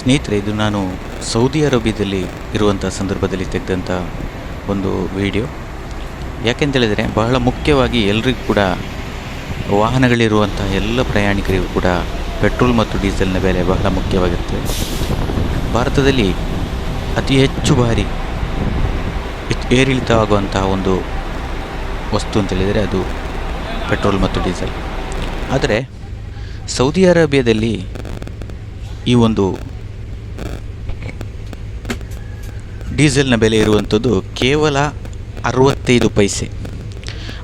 ಸ್ನೇಹಿತರೆ, ಇದು ನಾನು ಸೌದಿ ಅರೇಬಿಯಾದಲ್ಲಿ ಇರುವಂಥ ಸಂದರ್ಭದಲ್ಲಿ ತೆಗೆದಂಥ ಒಂದು ವಿಡಿಯೋ. ಯಾಕೆಂತೇಳಿದರೆ ಬಹಳ ಮುಖ್ಯವಾಗಿ ಎಲ್ರಿಗೂ ಕೂಡ ವಾಹನಗಳಿರುವಂಥ ಎಲ್ಲ ಪ್ರಯಾಣಿಕರಿಗೂ ಕೂಡ ಪೆಟ್ರೋಲ್ ಮತ್ತು ಡೀಸೆಲ್ನ ಬೆಲೆ ಬಹಳ ಮುಖ್ಯವಾಗಿರ್ತದೆ. ಭಾರತದಲ್ಲಿ ಅತಿ ಹೆಚ್ಚು ಬಾರಿ ಏರಿಳಿತವಾಗುವಂತಹ ಒಂದು ವಸ್ತು ಅಂತೇಳಿದರೆ ಅದು ಪೆಟ್ರೋಲ್ ಮತ್ತು ಡೀಸೆಲ್. ಆದರೆ ಸೌದಿ ಅರೇಬಿಯಾದಲ್ಲಿ ಈ ಒಂದು ಡೀಸೆಲ್ನ ಬೆಲೆ ಇರುವಂಥದ್ದು ಕೇವಲ ಅರವತ್ತೈದು ಪೈಸೆ.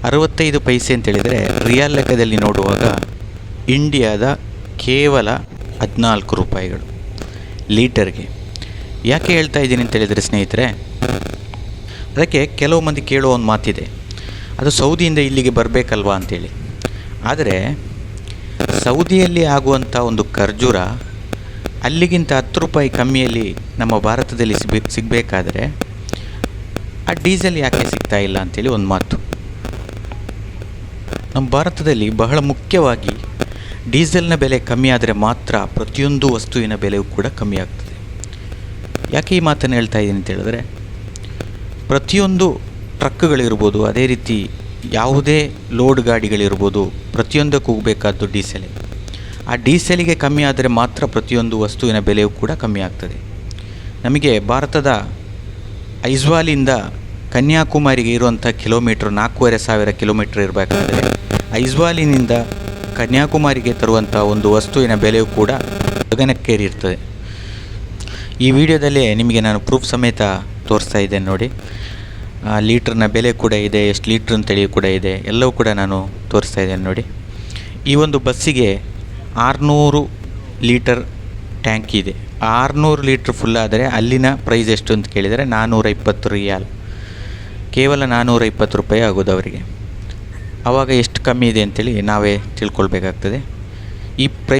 ಅರವತ್ತೈದು ಪೈಸೆ ಅಂತೇಳಿದರೆ ರಿಯಲ್ ಲೆಕ್ಕದಲ್ಲಿ ನೋಡುವಾಗ ಇಂಡಿಯಾದ ಕೇವಲ ಹದಿನಾಲ್ಕು ರೂಪಾಯಿಗಳು ಲೀಟರ್ಗೆ. ಯಾಕೆ ಹೇಳ್ತಾ ಇದ್ದೀನಿ ಅಂತ ಹೇಳಿದರೆ ಸ್ನೇಹಿತರೆ, ಅದಕ್ಕೆ ಕೆಲವು ಮಂದಿ ಕೇಳುವ ಒಂದು ಮಾತಿದೆ. ಅದು ಸೌದಿಯಿಂದ ಇಲ್ಲಿಗೆ ಬರಬೇಕಲ್ವಾ ಅಂತೇಳಿ. ಆದರೆ ಸೌದಿಯಲ್ಲಿ ಆಗುವಂಥ ಒಂದು ಖರ್ಜೂರ ಅಲ್ಲಿಗಿಂತ ಹತ್ತು ರೂಪಾಯಿ ಕಮ್ಮಿಯಲ್ಲಿ ನಮ್ಮ ಭಾರತದಲ್ಲಿ ಸಿಗ್ಬೇಕು ಸಿಗಬೇಕಾದ್ರೆ ಆ ಡೀಸೆಲ್ ಯಾಕೆ ಸಿಗ್ತಾ ಇಲ್ಲ ಅಂತೇಳಿ ಒಂದು ಮಾತು. ನಮ್ಮ ಭಾರತದಲ್ಲಿ ಬಹಳ ಮುಖ್ಯವಾಗಿ ಡೀಸೆಲ್ನ ಬೆಲೆ ಕಮ್ಮಿ ಆದರೆ ಮಾತ್ರ ಪ್ರತಿಯೊಂದು ವಸ್ತುವಿನ ಬೆಲೆಯೂ ಕೂಡ ಕಮ್ಮಿ ಆಗ್ತದೆ. ಯಾಕೆ ಈ ಮಾತನ್ನು ಹೇಳ್ತಾ ಇದ್ದೀನಿ ಅಂತ ಹೇಳಿದ್ರೆ, ಪ್ರತಿಯೊಂದು ಟ್ರಕ್ಗಳಿರ್ಬೋದು ಅದೇ ರೀತಿ ಯಾವುದೇ ಲೋಡ್ ಗಾಡಿಗಳಿರ್ಬೋದು, ಪ್ರತಿಯೊಂದಕ್ಕೂ ಹೋಗಬೇಕಾದ್ದು ಡೀಸೆಲೇ. ಆ ಡೀಸೆಲಿಗೆ ಕಮ್ಮಿ ಆದರೆ ಮಾತ್ರ ಪ್ರತಿಯೊಂದು ವಸ್ತುವಿನ ಬೆಲೆಯೂ ಕೂಡ ಕಮ್ಮಿ ಆಗ್ತದೆ. ನಮಗೆ ಭಾರತದ ಐಜ್ವಾಲಿಂದ ಕನ್ಯಾಕುಮಾರಿಗೆ ಇರುವಂಥ ಕಿಲೋಮೀಟ್ರ್ ನಾಲ್ಕೂವರೆ ಸಾವಿರ ಕಿಲೋಮೀಟ್ರ್ ಇರಬೇಕಾದ್ರೆ, ಐಜ್ವಾಲಿನಿಂದ ಕನ್ಯಾಕುಮಾರಿಗೆ ತರುವಂಥ ಒಂದು ವಸ್ತುವಿನ ಬೆಲೆಯೂ ಕೂಡ ಗಗನಕ್ಕೇರಿರ್ತದೆ. ಈ ವಿಡಿಯೋದಲ್ಲೇ ನಿಮಗೆ ನಾನು ಪ್ರೂಫ್ ಸಮೇತ ತೋರಿಸ್ತಾ ಇದ್ದೇನೆ ನೋಡಿ. ಆ, ಲೀಟ್ರ್ನ ಬೆಲೆ ಕೂಡ ಇದೆ, ಎಷ್ಟು ಲೀಟ್ರ್ ಅಂತೇಳಿ ಕೂಡ ಇದೆ, ಎಲ್ಲವೂ ಕೂಡ ನಾನು ತೋರಿಸ್ತಾ ಇದ್ದೇನೆ ನೋಡಿ. ಈ ಒಂದು ಬಸ್ಸಿಗೆ ಆರುನೂರು ಲೀಟರ್ ಟ್ಯಾಂಕ್ ಇದೆ. ಆರುನೂರು ಲೀಟ್ರ್ ಫುಲ್ ಆದರೆ ಅಲ್ಲಿನ ಪ್ರೈಸ್ ಎಷ್ಟು ಅಂತ ಕೇಳಿದರೆ ನಾನ್ನೂರ ಇಪ್ಪತ್ತು ರಿಯಾಲ್. ಕೇವಲ ನಾನ್ನೂರ ಇಪ್ಪತ್ತು ರೂಪಾಯಿ ಆಗೋದು ಅವರಿಗೆ. ಆವಾಗ ಎಷ್ಟು ಕಮ್ಮಿ ಇದೆ ಅಂತೇಳಿ ನಾವೇ ತಿಳ್ಕೊಳ್ಬೇಕಾಗ್ತದೆ. ಈ ಪ್ರೈ